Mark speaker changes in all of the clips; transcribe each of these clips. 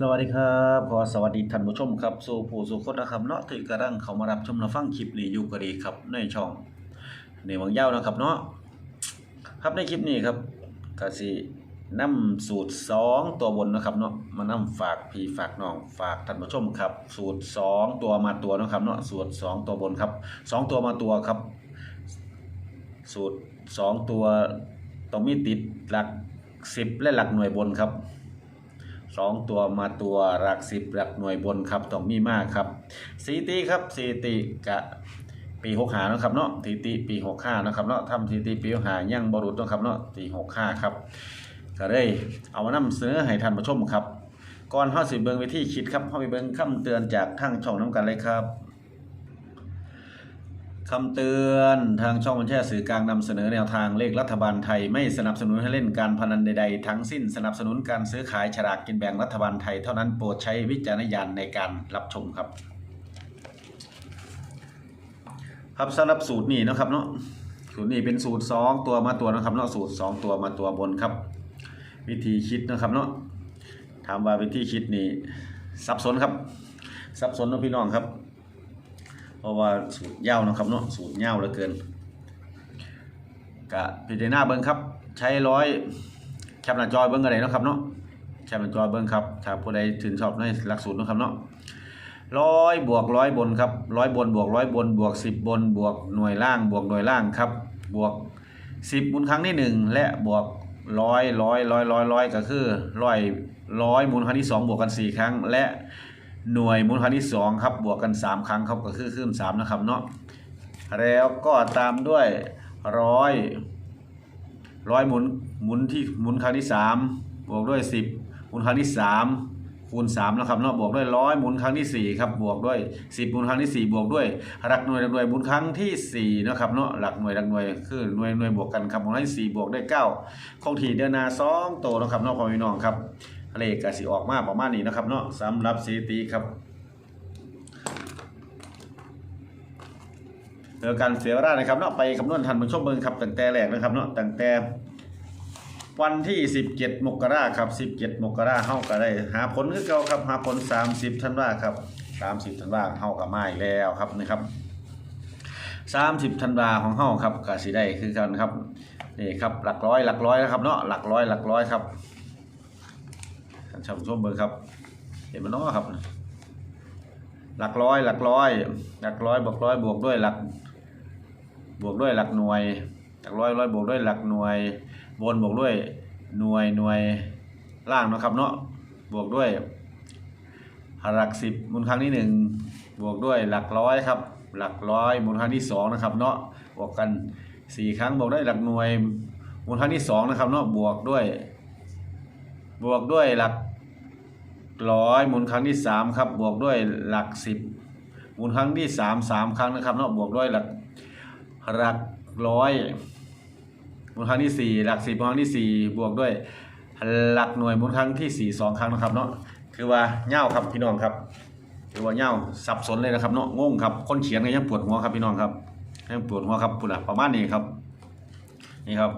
Speaker 1: สวัสดีครับ ขอสวัสดีท่านผู้ชมครับสู่ผู้สู่คนนะครับเนาะที่กำลังเขามารับชมรับฟังคลิปนี้อยู่ก็ดีครับในช่องในวังยาวนะครับเนาะครับในคลิปนี้ครับก็สินำสูตร 2 ตัวบนนะครับเนาะมานำฝากพี่ฝากน้องฝากท่านผู้ชมครับ สูตร 2 ตัวมาตัวนะครับเนาะสูตร 2 ตัวบนครับ 2 ตัวมาตัวครับ สูตร 2 ตัวต้องมีติดหลัก 10 และหลักหน่วยบนครับ สองตัวมาตัวหลักสิบหลักหน่วยบนครับต้องมีมากครับสีตีครับสีตีกะปีหกหานะครับเนาะสีตีปีหกห้านะครับเนาะทำสีตีปีหกหายังบรุษนะครับเนาะตีหกห้าครับก็เลยเอามานำเสนอให้ท่านผู้ชมครับก่อนเข้าสิบเบิงวิธีคิดครับเข้าไปเบิงคำเตือนจากทางช่องน้ำกันเลยครับ คำเตือนทางช่องบัญชาสื่อกลางนำเสนอแนวทางเลขรัฐบาลไทย ไม่สนับสนุนให้เล่นการพนันใดๆ ทั้งสิ้นสนับสนุนการซื้อขายฉลากกินแบ่งรัฐบาลไทยเท่านั้นโปรดใช้วิจารณญาณในการรับชมครับ ครับสำหรับสูตรนี้นะครับเนาะสูตรนี้เป็นสูตร 2 ตัวมาตัวนะครับเนาะสูตร 2 ตัวมาตัวบนครับ วิธีคิดนะครับเนาะถามว่าวิธีคิดนี่สับสนครับสับสนนะพี่น้องครับ เพราะว่าสูตรเยาเนาะครับเนาะสูตรเยาเหลือเกินกะพิจารณาเบิ้งครับ ใช้ร้อยแคปหน้าจอเบิ้งอะไรเนาะครับเนาะแคปหน้าจอเบิ้งครับถ้าผู้ใดถึงชอบในหลักสูตรเนาะครับเนาะร้อยบวกร้อยบนครับร้อยบนบวกร้อยบนบวกสิบบนบวกหน่วยล่างบวกหน่วยล่างครับบวกสิบมุนครั้งที่หนึ่งและบวกร้อยร้อยร้อยร้อยร้อยก็คือร้อยร้อยมุนครั้งที่สองบวกกันสี่ครั้ง และ หน่วยหมุนครั้งที่สองครับบวกกันสามครั้งครับก็คือขึ้นสามนะครับเนาะแล้วก็ตามด้วยร้อยร้อยหมุนหมุนที่หมุนครั้งที่สามบวกด้วยสิบหมุนครั้งที่สามคูณสามนะครับเนาะบวกด้วยร้อยหมุนครั้งที่สี่ครับบวกด้วยสิบหมุนครั้งที่สี่บวกด้วยหลักหน่วยหลักหน่วยหมุนครั้งที่สี่นะครับเนาะหลักหน่วยหลักหน่วยคือหน่วยหน่วยบวกกันครับหมุนครั้งที่สี่บวกด้วยเก้าคงที่เดินนาสองโตนะครับเนาะพอพี่น้องครับ เลก็สิออกมาประมาณนี้นะครับเนาะสำหรับสถิติครับเจอการเสียเวลานะครับเนาะไปคำนวณทันผู้ชมเบิ่งครับตั้งแต่แรกนะครับเนาะตั้งแต่วันที่ 17 มกราครับ 17 มกราเฮาก็ได้ หาผลคือเก่าครับหาผล 30ธันวาครับ 30ธันวาเฮาก็มาอีกแล้วครับนะครับ 30ธันวาของเฮาครับก็สิได้คือกันครับนี่ครับหลักร้อยหลักร้อยนะครับเนาะหลักร้อยหลักร้อยครับ ท่านผู้ชมเบิ่งครับ เห็นมันเนาะครับ หลักร้อย หลักร้อย หลักร้อยบวกร้อยบวกด้วยหลัก บวกด้วยหลักหน่วย หลักร้อยร้อยบวกด้วยหลักหน่วย บนบวกด้วยหน่วยหน่วยล่างนะครับเนาะ บวกด้วย หลักสิบมูลครั้งที่หนึ่งบวกด้วยหลักร้อยครับ หลักร้อยมูลครั้งที่สองนะครับ เนาะ บวกกันสี่ครั้งบวกด้วยหลักหน่วยมูลครั้งที่สองนะครับเนาะบวกด้วย บวกด้วยหลัก ร้อยหมุนครั้งที่สามครับบวกด้วยหลักสิบหมุนครั้งที่สามสามครั้งนะครับเนาะบวกด้วยหลักหลักร้อยหมุนครั้งที่สี่หลักสิบหมุนครั้งที่สี่บวกด้วยหลักหน่วยหมุนครั้งที่สี่สองครั้งนะครับเนาะคือว่าเง่าครับพี่น้องครับคือว่าเง่าสับสนเลยนะครับเนาะงงครับคนเขียนก็ยังปวดหัวครับพี่น้องครับยังปวดหัวครับปุ่นอะประมาณนี้ครับนี่ครับ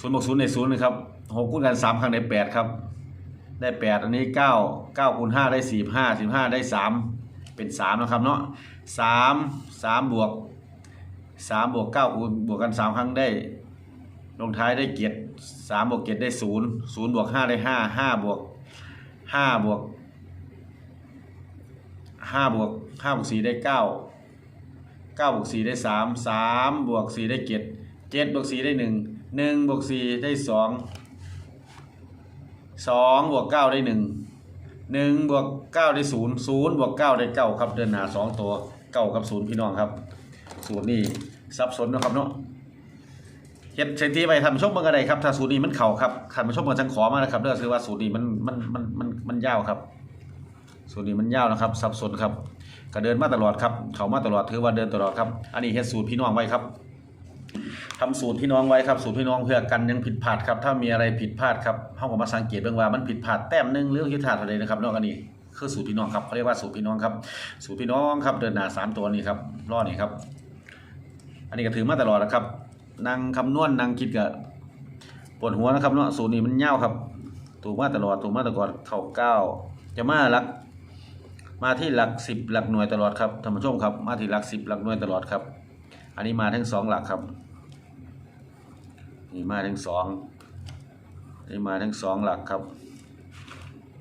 Speaker 1: ศูนย์บวกศูนย์ในศูนย์นะครับหกคูณกันสามครั้งได้แปดครับ ได้แปดอันนี้เก้าเก้าคูณห้าได้สี่ห้าสิบห้าได้สามเป็นสามนะครับเนาะสามสามบวกสามบวกเก้าคูณบวกกันสามครั้งได้ ลงท้ายได้เกียรติสามบวกเกียรติได้ศูนย์ศูนย์บวกห้าได้ห้าห้าบวกห้าบวกห้าบวกห้าบวกสี่ได้เก้าเก้าบวกสี่ได้สามสามบวกสี่ได้เกียรติเจ็ดบวกสี่ได้หนึ่งหนึ่งบวกสี่ได้สอง สองบวกเก้าได้หนึ่งหนึ่งบวกเก้าได้ศูนย์ศูนย์บวกเก้าได้เก้าครับเดินหนาสองตัวเก้ากับศูนย์พี่น้องครับสูตรนี้ซับซ้อนนะครับเนาะเฮ็ดเซนทีไปทำชมเบิ่อะไรครับถ้าสูตรนี้มันเข่าครับขันมาชมกันจังขอมานะครับเด้อคือว่าสูตรนี้มันมันมันมันมันยาวครับสูตรนี้มันยาวนะครับซับซ้อนครับก็เดินมาตลอดครับ เขามาตลอดถือว่าเดินตลอดครับ อันนี้เฮ็ดสูตรพี่น้องไว้ครับ ทำสูตรพี่น้องไว้ครับสูตรพี่น้องเพื่อกันยังผิดพลาดครับ ถ้ามีอะไรผิดพลาดครับเฮาก็มาสังเกตเบิ่งว่ามันผิดพลาดแต้มหนึงหรือผิดพลาดอะไรนะครับนอกอันนี้คือสูตรพี่น้องครับเขาเรียกว่าสูตรพี่น้องครับ สูตรพี่น้องครับ เดินหน้าสามตัวนี้ครับรอดนี่ครับ อันนี้ก็ถือมาตลอดนะครับนั่งคำนวณนั่งคิดกับปวดหัวนะครับเนาะสูตรนี้มันยาวครับ ถูกมาตลอดถูกมาตลอดเข่าเก้าจะมาหลัก มาที่หลักสิบหลักหน่วยตลอดครับท่านผู้ชมครับ มาที่หลักสิบหลักหน่วยตลอดครับ อันนี้มาทั้งสองหลักครับ นี่มาทั้งสองนี่มาทั้งสองหลักครับ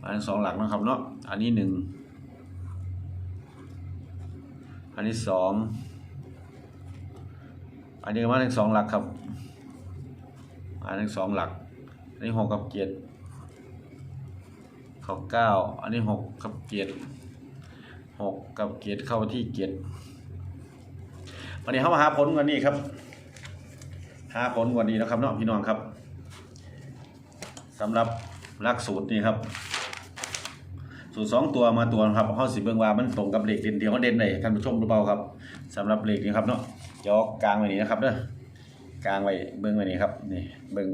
Speaker 1: มาทั้งสองหลักนะครับเนาะอันนี้หนึ่งอันนี้สองอันนี้มาทั้งสองหลักครับมาทั้งสองหลัก อันนี้หกกับเจ็ดเข้าเก้าอันนี้หกกับเจ็ดหกกับเจ็ดเข้าที่เจ็ดวันนี้เข้ามาหาผลวันนี้ครับาผลวันนี้นะครับเนาะพี่น้องครับสำหรับหลักสูตรนี่ครับ สูตรสองตัวมาตัวครับเขาสิเบิ่งว่ามันตรงกับเหลขเด่นเดียวเขาเด่นไหนท่านผู้ชมหรือเปล่าครับสำหรับเหลขนี้ครับเนาะยวกลางไว้นี้นะครับเด้อกลางไว้เบิ่งไว้นี้ครับนี่เบิ่ง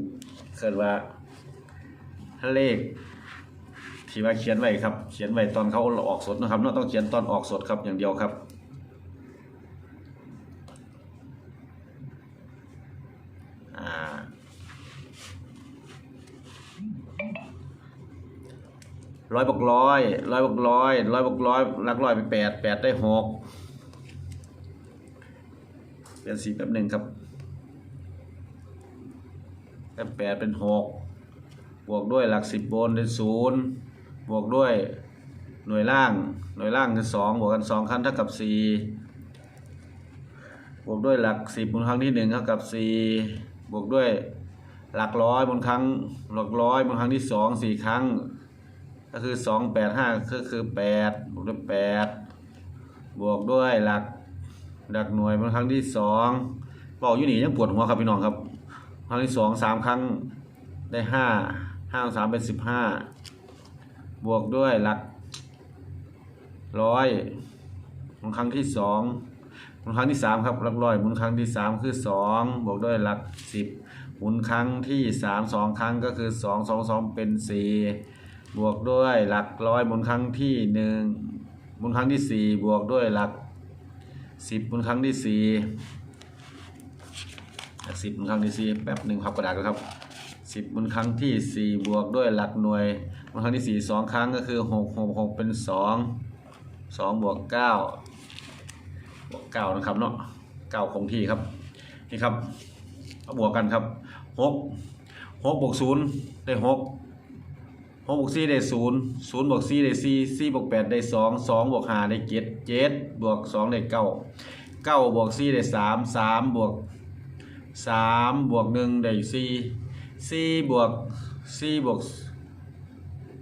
Speaker 1: เคิดว่าเลขที่ว่าเขียนไว้ครับ เขียนไว้ตอนเขาออกสดนะครับเนาะต้องเขียนตอนออกสดครับอย่างเดียวครับ ร้อยบวกร้อยร้อยบวกร้อยร้อยบวกร้อยหลักร้อยไปแปดแปดได้หกเปลี่ยนสีแป๊บหนึ่งครับแป๊บแปดเป็นหกบวกด้วยหลักสิบบนเป็นศูนย์บวกด้วยหน่วยล่าง หน่วยล่างคือสองบวกกันสองครั้งเท่ากับสี่บวกด้วยหลักสิบบนครั้งที่หนึ่งเท่ากับสี่บวกด้วยหลักร้อยบนครั้งหลักร้อยบนครั้งที่สองสี่ครั้ง ก็คือสองแปดห้าก็คือแปดบวกด้วยแปดบวกด้วยหลักหลักหน่วยเป็นครั้งที่สองบอกอยู่นี่ยังปวดหัวครับพี่น้องครับ ครั้งที่สองสามครั้งได้ห้าห้าสามเป็นสิบห้าบวกด้วยหลักร้อยบนครั้งที่สองบนครั้งที่สามครับหลักร้อยบนครั้งที่สามคือสองบวกด้วยหลักสิบมุนครั้งที่สามสองครั้งก็คือสองสองสองเป็นสี่ บวกด้วยหลักร้อยบนครั้งที่หนึ่งบนครั้งที่สี่บวกด้วยหลักสิบบนครั้งที่สี่หลักสิบบนครั้งที่สี่แป๊บหนึ่งพับกระดาษก่อนครับสิบบนครั้งที่สี่บวกด้วยหลักหน่วยบนครั้งที่สี่สองครั้งก็คือหกหกหกเป็นสองสองบวกเก้าบวกเก้านะครับเนาะเก้าคงที่ครับนี่ครับบวกกันครับหกหกบวกศูนย์ได้หก หกบวกสี่ได้ศูนย์ศูนย์บวกสี่ได้สี่สี่บวกแปดได้สองสองบวกห้าได้เจ็ดเจ็ดบวกสองได้เก้าเก้าบวกสี่ได้สามสามบวกสามบวกหนึ่งได้สี่สี่บวกสี่บวก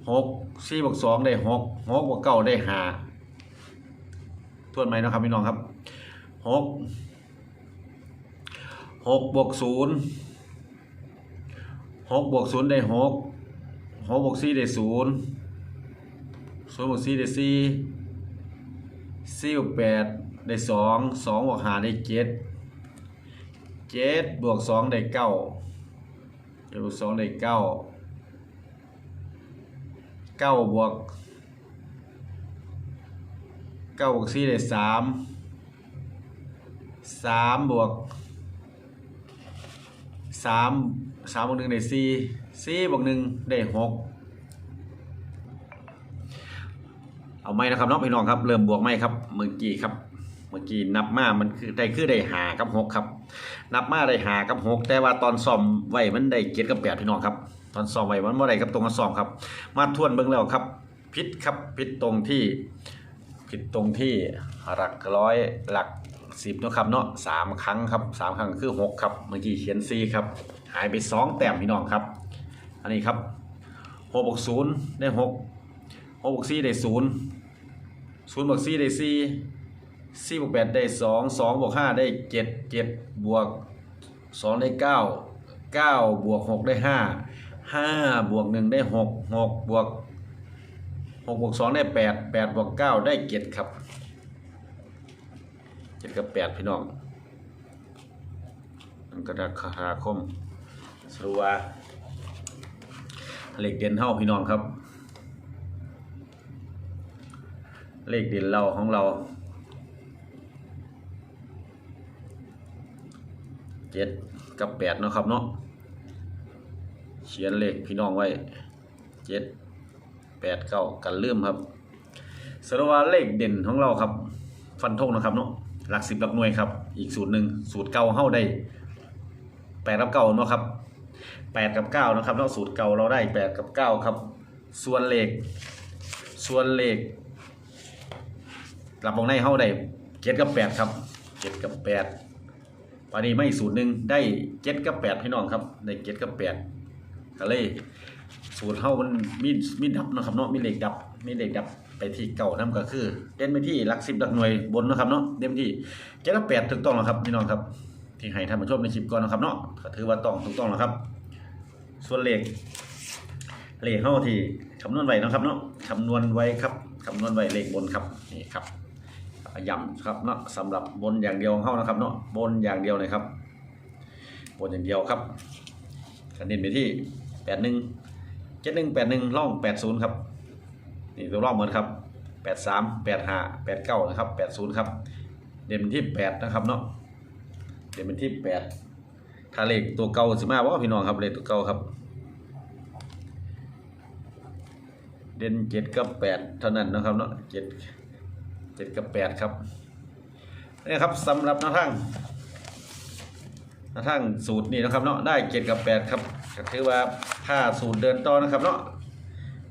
Speaker 1: หกสี่บวกสองได้หกหกบวกเก้าได้ห้าทวนไหมนะครับพี่น้องครับหกหกบวกศูนย์หกบวกศูนย์ได้หก หกบวกสี่ได้ศูนย์ศูนย์บวกสี่ได้สี่สี่บวกแปดได้สองสองบวกห้าได้เจ็ดเจ็ดบวกสองได้เก้าเจ็ดบวกสองได้เก้าเก้าบวกเก้าบวกสี่ได้สามสามบวกสามสามบวกหนึ่งได้สี่ สี่บวกหนึ่งได้หกเอาไม่นะครับน้องพี่น้องครับเริ่มบวกไม่ครับเมื่อกี้ครับ เมื่อกี้นับมามันคือได้คือได้หากับหกครับ นับมาได้หากับหกแต่ว่าตอนซ่อมไว้มันได้เจ็ดกับแปดพี่น้องครับ ตอนซ่อมไว้มันบ่ได้กับตรงกับซ่อมครับ มาทวนเบิ่งแล้วครับผิดครับผิดตรงที่ผิดตรงที่หลักร้อยหลักสิบนะครับเนาะสามครั้งครับสามครั้งคือหกครับเมื่อกี้เขียนซีครับ หายไปสองแต้มพี่น้องครับ อันนี้ครับหกบวกศูนย์ได้หกหกบวกสี่ได้ศูนย์ศูนย์บวกสี่ได้สี่สี่บวกแปดได้สองสองบวกห้าได้เจ็ดเจ็ดบวกสองได้เก้าเก้าบวกหกได้ห้าห้าบวกหนึ่งได้หกหกบวกหกบวกสองได้แปดแปดบวกเก้าได้เจ็ดครับเจ็ดกับแปดพี่น้องมันกระดาษคาคมสรุปว่า เลขเด่นเท่าพี่น้องครับ เลขเด่นเราของเราเจ็ดกับแปดเนาะครับเนาะเขียนเลขพี่น้องไว้เจ็ดแปดเก้ากันลืมครับสรุปว่าเลขเด่นของเราครับ ฟันธงนะครับเนาะหลักสิบหลักหน่วยครับ อีกสูตรหนึ่งสูตรเก่าเข้าได้แปดกับเก้าเนาะครับ แปดกับเก้านะครับแล้วสูตรเก่าเราได้แปดกับเก้าครับ ส่วนเลขส่วนเลขหลับวงในเข้าได้เจ็ดกับแปดครับเจ็ดกับแปดวันนี้ไม่สูตรหนึ่งได้เจ็ดกับแปดพี่น้องครับได้เจ็ดกับแปดก็เลยสูตรเฮามันมีมีดับนะครับเนาะมีเลขดับมีเลขดับไปที่เก่านํก็คือ เด่นไปที่ลักสิบลักหน่วยบนนะครับเนาะเด่นไปที่เจ็ดกับแปดถูกต้องแล้วครับพี่น้องครับที่ให้ท่านผู้ชมในคลิปก่อนนะครับเนาะก็ถือว่าต้องถูกต้องแล้วครับ ส่วนเลขเลขเฮาที่คำนวณไว้นะครับเนาะคำนวณไว้ครับคำนวณไว้เลขบนครับนี่ครับย้ำครับเนาะสำหรับบนอย่างเดียวของเฮานะครับเนาะบนอย่างเดียวเลยครับ บนอย่างเดียวครับคะแนนไปที่แปดหนึ่งเจ็ดหนึ่งแปดหนึ่งล่องแปดศูนย์ครับนี่ตัวล่องเหมือนครับแปดสามแปดห้าแปดเก้านะครับแปดศูนย์ครับเด่นเป็นที่แปดนะครับเนาะเด่นเป็นที่แปด ถ้าเลขตัวเก่าสิมาว่าพี่น้องครับเลขตัวเก่าครับ เด่นเจ็ดกับแปดเท่านั้นนะครับเนาะเจ็ดเจ็ดกับแปดครับนี่ครับสำหรับหน้าทางหน้าทางสูตรนี่นะครับเนาะได้เจ็ดกับแปดครับถือว่าถ้าสูตรเดินต่อนะครับเนาะ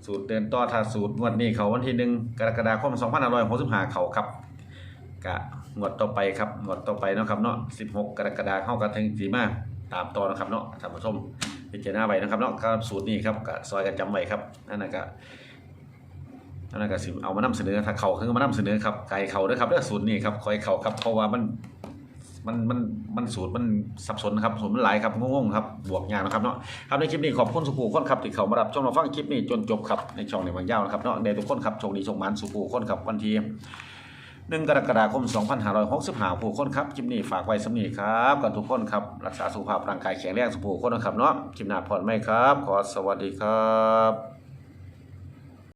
Speaker 1: สูตรเดินต่อถ้าสูตรงวดนี้เขาวันที่หนึ่งกรกฎาคม2565เขาครับกะงวดต่อไปครับงวดต่อไปนะครับเนาะ16กกรกฎาคมเข้ากันถึงสีมา ตามต่อนะครับเนาะท่านผู้ชมพิจารณาไว้นะครับเนาะครับสูตรนี้ครับกะซอยกันจำไว้ครับนั่นนะกะนั่นนะก็สิเอามานำเสนอถ้าเข่าคือมานำเสนอครับไก่เข่าด้วยครับเรื่องสูตรนี้ครับคอยเข่าครับเพราะว่ามันมันมันมันสูตรมันสับสนนะครับสูตรมันหลายครับงงๆครับบวกยากนะครับเนาะครับในคลิปนี้ขอบคุณสุภูคนครับที่เขามารับชมเราฟังคลิปนี้จนจบครับในช่องในบางยาวนะครับเนาะในทุกคนครับโชคดีโชคมันสุภูคนครับวันที่ หนึ่งกรกฎาคม 2565ผู้คนครับคลิปนี้ฝากไว้สำนีครับกับทุกคนครับ รักษาสุขภาพร่างกายแข็งแรงสุภูคนนะครับเนาะคลิปหน้าพอดไหมครับ ขอสวัสดีครับ